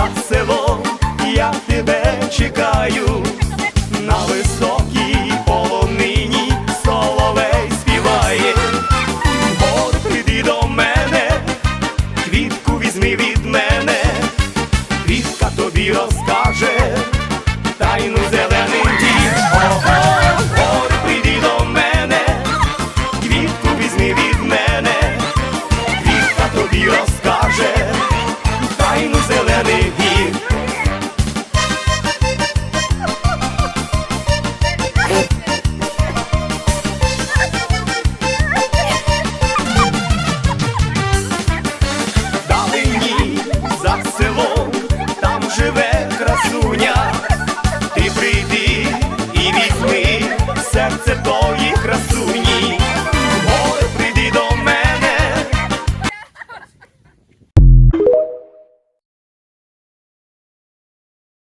за село я тебе чекаю, на високій полонині соловей співає, Бор, прийди до мене, квітку візьми від мене, квітка тобі розкаже. selou.